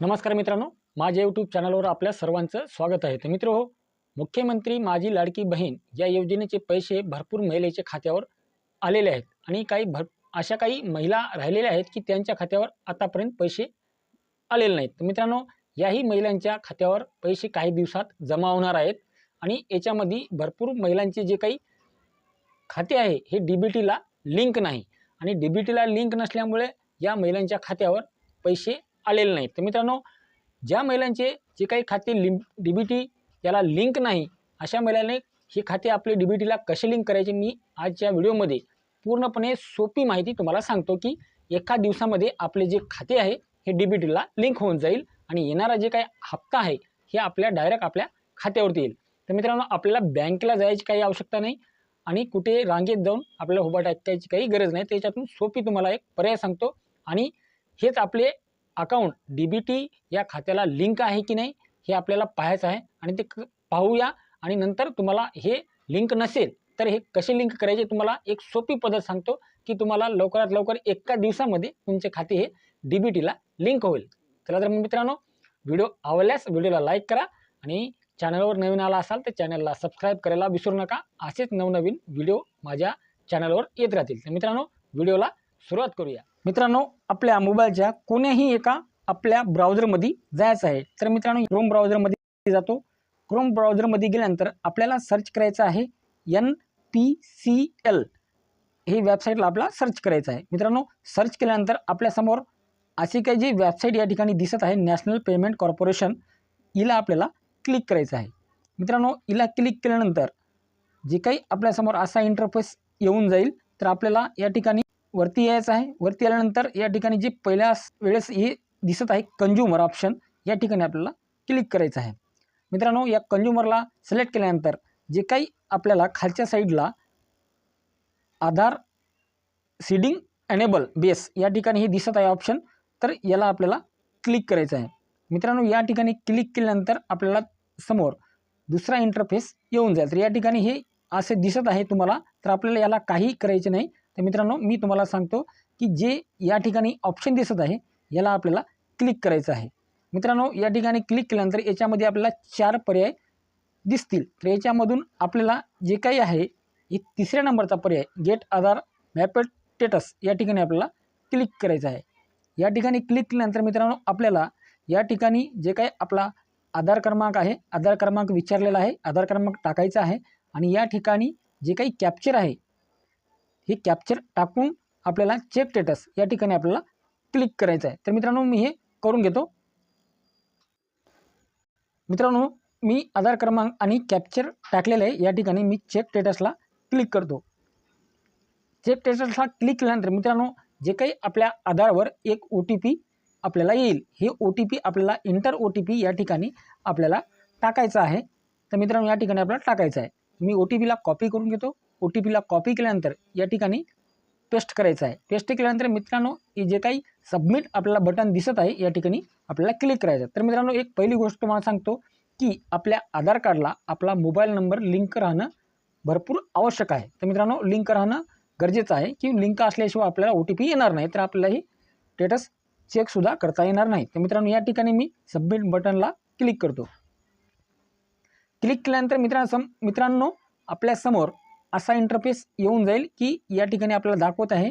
नमस्कार मित्रांनो माझ्या यूट्यूब चॅनलवर आपल्या सर्वांचं स्वागत आहे. तर मित्र हो मुख्यमंत्री माझी लाडकी बहीण या योजनेचे पैसे भरपूर महिलेच्या खात्यावर आलेले आहेत आणि काही भर अशा काही महिला राहिलेल्या आहेत की त्यांच्या खात्यावर आतापर्यंत पैसे आलेले नाहीत. तर मित्रांनो याही महिलांच्या खात्यावर पैसे काही दिवसात जमा होणार आहेत आणि याच्यामध्ये भरपूर महिलांचे जे काही खाते आहे हे डी बी टीला लिंक नाही. आणि डी बी टीला लिंक नसल्यामुळे या महिलांच्या खात्यावर पैसे आलेले नाही. तर मित्रांनो ज्या महिलांचे जे काही खाते लिंक डी बी टी याला लिंक नाही अशा महिलांनी हे खाते आपले डी बी टीला कसे लिंक करायचे मी आजच्या व्हिडिओमध्ये पूर्णपणे सोपी माहिती तुम्हाला सांगतो की एका दिवसामध्ये आपले जे खाते आहे हे डी बी टीला लिंक होऊन जाईल आणि येणारा जे काही हप्ता आहे हे आपल्या डायरेक्ट आपल्या खात्यावरती येईल. तर मित्रांनो आपल्याला बँकेला जायची काही आवश्यकता नाही आणि कुठे रांगेत जाऊन आपल्याला उभा टाकायची काही गरज नाही. त्याच्यातून सोपी तुम्हाला एक पर्याय सांगतो आणि हेच आपले अकाउंट डी बी टी या खात्याला लिंक आहे की नाही हे आपल्याला पाहायचं आहे. आणि ते क- पाहूया आणि नंतर तुम्हाला हे लिंक नसेल तर हे कसे लिंक करायचे तुम्हाला एक सोपी पद्धत सांगतो की तुम्हाला लवकरात लवकर एका दिवसामध्ये तुमचे खाते हे डी बी टीला लिंक होईल. चला तर मग मित्रांनो व्हिडिओ आवडल्यास व्हिडिओला लाईक करा आणि चॅनलवर नवीन आला असाल तर चॅनलला सबस्क्राईब करायला विसरू नका. असेच नवनवीन व्हिडिओ माझ्या चॅनलवर येत राहतील. तर मित्रांनो व्हिडिओला सुरुवात करूया. मित्रांनो आपल्या मोबाईलच्या कोण्याही एका आपल्या ब्राउझरमध्ये जायचं आहे तर मित्रांनो क्रोम ब्राउझरमध्ये जातो. क्रोम ब्राउझरमध्ये गेल्यानंतर आपल्याला सर्च करायचं आहे एन पी सी एल हे वेबसाईटला आपला सर्च करायचं आहे. मित्रांनो सर्च केल्यानंतर आपल्यासमोर अशी काही जी वेबसाईट या ठिकाणी दिसत आहे नॅशनल पेमेंट कॉर्पोरेशन हिला आपल्याला क्लिक करायचं आहे. मित्रांनो हिला क्लिक केल्यानंतर जे काही आपल्यासमोर असा इंटरफेस येऊन जाईल तर आपल्याला या ठिकाणी वरती यायचं आहे. वरती आल्यानंतर या ठिकाणी जे पहिल्या वेळेस हे दिसत आहे कंज्युमर ऑप्शन या ठिकाणी आपल्याला क्लिक करायचं आहे. मित्रांनो या कंज्युमरला सिलेक्ट केल्यानंतर जे काही आपल्याला खालच्या साईडला आधार सीडिंग एनेबल बेस या ठिकाणी हे दिसत आहे ऑप्शन तर याला आपल्याला क्लिक करायचं आहे. मित्रांनो या ठिकाणी क्लिक केल्यानंतर आपल्याला समोर दुसरा इंटरफेस येऊन जाईल. तर या ठिकाणी हे असे दिसत आहे तुम्हाला तर आपल्याला याला काही करायचे नाही. तर मित्रांनो मी तुम्हाला सांगतो की जे या ठिकाणी ऑप्शन दिसत आहे याला आपल्याला क्लिक करायचं आहे. मित्रांनो या ठिकाणी क्लिक केल्यानंतर याच्यामध्ये आपल्याला चार पर्याय दिसतील. तर याच्यामधून आपल्याला जे काही आहे हे तिसऱ्या नंबरचा पर्याय गेट आधार मॅपेड स्टेटस या ठिकाणी आपल्याला क्लिक करायचं आहे. या ठिकाणी क्लिक केल्यानंतर मित्रांनो आपल्याला या ठिकाणी जे काही आपला आधार क्रमांक आहे आधार क्रमांक विचारलेला आहे आधार क्रमांक टाकायचा आहे आणि या ठिकाणी जे काही कॅप्चर आहे हे कॅप्चर टाकून आपल्याला चेक स्टेटस या ठिकाणी आपल्याला क्लिक करायचं आहे तर मित्रांनो मी हे करून घेतो. मित्रांनो मी आधार क्रमांक आणि कॅप्चर टाकलेलं आहे. या ठिकाणी मी चेक स्टेटसला क्लिक करतो. चेक स्टेटसला क्लिक केल्यानंतर मित्रांनो जे काही आपल्या आधारवर एक ओ टी पी आपल्याला येईल. हे ओ टी पी आपल्याला इंटर ओ टी पी या ठिकाणी आपल्याला टाकायचं आहे. तर मित्रांनो या ठिकाणी आपल्याला टाकायचं आहे. मी ओ टी पीला कॉपी करून घेतो. ओ टी पीला कॉपी केल्यानंतर या ठिकाणी पेस्ट करायचं आहे. पेस्ट केल्यानंतर मित्रांनो हे जे काही सबमिट आपल्याला बटन दिसत आहे या ठिकाणी आपल्याला क्लिक करायचं आहे. तर मित्रांनो एक पहिली गोष्ट तुम्हाला सांगतो की आपल्या आधार कार्डला आपला मोबाईल नंबर लिंक राहणं भरपूर आवश्यक आहे. तर मित्रांनो लिंक राहणं गरजेचं आहे की लिंक असल्याशिवाय आपल्याला ओ टी पी येणार नाही. तर आपल्याला ही स्टेटस चेकसुद्धा करता येणार नाही. तर मित्रांनो या ठिकाणी मी सबमिट बटनला क्लिक करतो. क्लिक केल्यानंतर मित्रांसम मित्रांनो आपल्यासमोर असा इंटरफेस येऊन जाईल की या ठिकाणी आपल्याला दाखवत आहे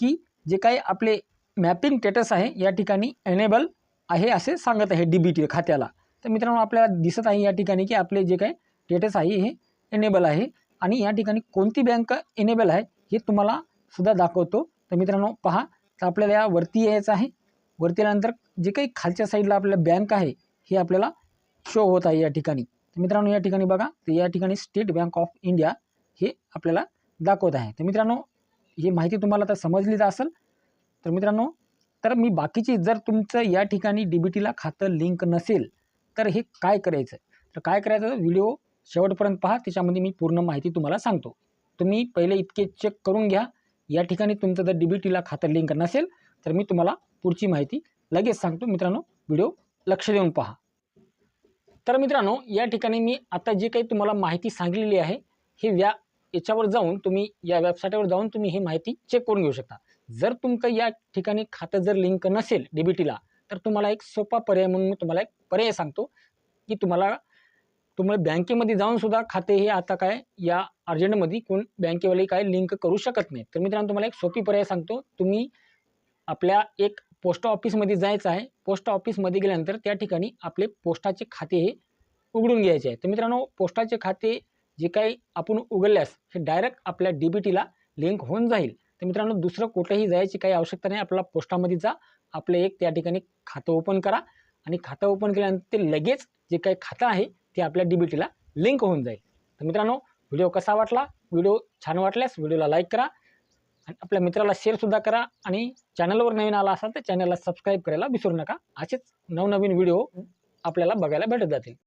की जे काही आपले मॅपिंग स्टेटस आहे या ठिकाणी एनेबल आहे असे सांगत आहे डी बी टी खात्याला. तर मित्रांनो आपल्याला दिसत आहे या ठिकाणी की आपले जे काही स्टेटस आहे हे एनेबल आहे आणि या ठिकाणी कोणती बँक एनेबल आहे हे तुम्हाला सुद्धा दाखवतो. तर मित्रांनो पहा तर आपल्याला या वरती यायचं आहे. वरती आल्यानंतर जे काही खालच्या साईडला आपल्याला बँक आहे हे आपल्याला शो होत आहे या ठिकाणी. तर मित्रांनो या ठिकाणी बघा तर या ठिकाणी स्टेट बँक ऑफ इंडिया हे आपल्याला दाखवत आहे. तर मित्रांनो ही माहिती तुम्हाला तर समजलीच असेल. तर मित्रांनो तर मी बाकीची जर तुमचं या ठिकाणी डी बी टीला खातं लिंक नसेल तर हे काय करायचं? तर काय करायचं? व्हिडिओ शेवटपर्यंत पहा. त्याच्यामध्ये मी पूर्ण माहिती तुम्हाला सांगतो. तुम्ही पहिले इतके चेक करून घ्या. या ठिकाणी तुमचं जर डी बी टीला खातं लिंक नसेल तर मी तुम्हाला पुढची माहिती लगेच सांगतो. मित्रांनो व्हिडिओ लक्ष देऊन पहा. तर मित्रांनो या ठिकाणी मी आता जे काही तुम्हाला माहिती सांगलेली आहे हे व्या याच्यावर जाऊन तुम्ही या वेबसाईटवर जाऊन तुम्ही ही माहिती चेक करून घेऊ शकता. जर तुमचं या ठिकाणी खातं जर लिंक नसेल डी बी टीला तर तुम्हाला एक सोपा पर्याय म्हणून मी तुम्हाला एक पर्याय सांगतो की तुम्हाला तुम्हाला बँकेमध्ये जाऊन सुद्धा खाते हे आता काय या अर्जंटमध्ये कोण बँकेवाले काय लिंक करू शकत नाही तर मित्रांनो तुम्हाला एक सोपी पर्याय सांगतो. तुम्ही आपल्या एक पोस्ट ऑफिसमध्ये जायचं आहे. पोस्ट ऑफिसमध्ये गेल्यानंतर त्या ठिकाणी आपले पोस्टाचे खाते हे उघडून घ्यायचे आहे. तर मित्रांनो पोस्टाचे खाते जे काही आपण उघडल्यास हे डायरेक्ट आपल्या डी बी टीला लिंक होऊन जाईल. तर मित्रांनो दुसरं कुठेही जायची काही आवश्यकता नाही. आपला पोस्टामध्ये जा. आपलं एक त्या ठिकाणी खातं ओपन करा. आणि खातं ओपन केल्यानंतर ते लगेच जे काही खातं आहे ते आपल्या डी बी टीला लिंक होऊन जाईल. तर मित्रांनो व्हिडिओ कसा वाटला? व्हिडिओ छान वाटल्यास व्हिडिओला लाईक करा. आणि आपल्या मित्राला शेअरसुद्धा करा. आणि चॅनलवर नवीन आला असाल तर चॅनलला सबस्क्राईब करायला विसरू नका. असेच नवनवीन व्हिडिओ आपल्याला बघायला भेटत जातील.